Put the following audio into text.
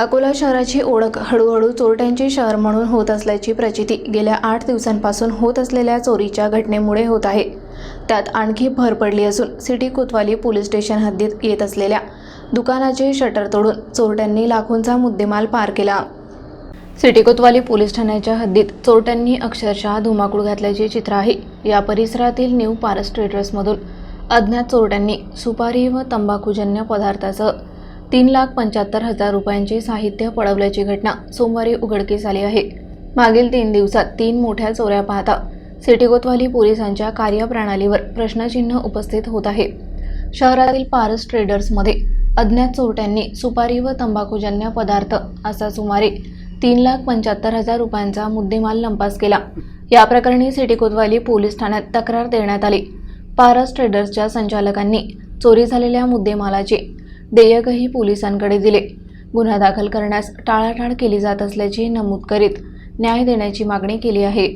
अकोला शहराची ओळख हळूहळू चोरट्यांचे शहर म्हणून होत असल्याची प्रचिती गेल्या आठ दिवसांपासून होत असलेल्या चोरीच्या घटनेमुळे होत आहे. त्यात आणखी भर पडली असून सिटी कोतवाली पोलीस स्टेशन हद्दीत येत असलेल्या दुकानाचे शटर तोडून चोरट्यांनी लाखोंचा मुद्देमाल पार केला. सिटी कोतवाली पोलीस ठाण्याच्या हद्दीत चोरट्यांनी अक्षरशः धुमाकूळ घातल्याचे चित्र आहे. या परिसरातील न्यू पारस ट्रेडर्समधून अज्ञात चोरट्यांनी सुपारी व तंबाखूजन्य पदार्थासह तीन लाख पंच्याहत्तर हजार रुपयांचे साहित्य पळवल्याची घटना सोमवारी उघडकीस आली आहे. मागील तीन दिवसात तीन मोठ्या चोऱ्या पाहता सिटी कोतवाली पोलिसांच्या कार्यप्रणालीवर प्रश्नचिन्ह उपस्थित होत आहे. शहरातील पारस ट्रेडर्समध्ये अज्ञात चोरट्यांनी सुपारी व तंबाखूजन्य पदार्थ असा सुमारे तीन लाख पंच्याहत्तर हजार रुपयांचा मुद्देमाल लंपास केला. या प्रकरणी सिटी कोतवाली पोलीस ठाण्यात तक्रार देण्यात आली. पारस ट्रेडर्सच्या संचालकांनी चोरी झालेल्या मुद्देमालाचे देयकही पोलिसांकडे दिले. गुन्हा दाखल करण्यास टाळाटाळ केली जात असल्याचे नमूद करीत न्याय देण्याची मागणी केली आहे.